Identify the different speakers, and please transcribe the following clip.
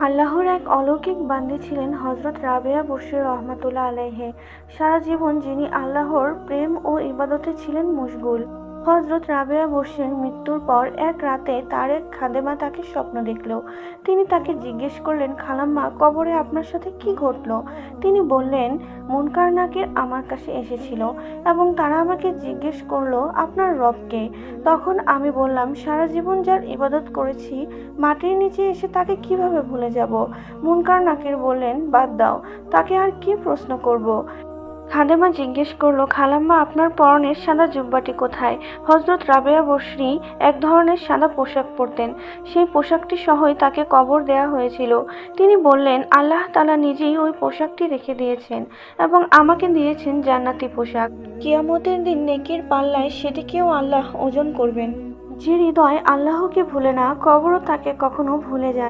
Speaker 1: আল্লাহর এক অলৌকিক বান্দি ছিলেন হজরত রাবেয়া বসির রহমাতুল্লাহ আলাইহে। সারা জীবন যিনি আল্লাহর প্রেম ও ইবাদতে ছিলেন মশগুল। হজরত রাবেয়া বশির মৃত্যুর পর এক রাতে তার এক খাদেমা তাকে স্বপ্ন দেখল। তিনি তাকে জিজ্ঞেস করলেন, খালাম্মা, কবরে আপনার সাথে কি ঘটলো? তিনি বললেন, মুনকার নাকির আমার কাছে এসেছিল এবং তারা আমাকে জিজ্ঞেস করল, আপনার রবকে তখন আমি বললাম, সারা জীবন যার ইবাদত করেছি, মাটির নিচে এসে তাকে কীভাবে ভুলে যাব? মুনকার নাকির বললেন, বাদ দাও, তাকে আর কি প্রশ্ন করব? খাদেমা জিজ্ঞেস করল খালাম্মা আপনার পরনের সাদা জুব্বাটি কোথায়? হজরত রাবেয়া বসরি এক ধরনের সাদা পোশাক পরতেন। সেই পোশাকটি সহই তাকে কবর দেয়া হয়েছিল। তিনি বললেন, আল্লাহ তালা নিজেই ওই পোশাকটি রেখে দিয়েছেন এবং আমাকে দিয়েছেন জান্নাতি পোশাক। কিয়ামতের দিন নেকির পাল্লায় সেটিকেও আল্লাহ ওজন করবেন। যে হৃদয় আল্লাহকে ভুলে না, কবরও তাকে কখনো ভুলে যায়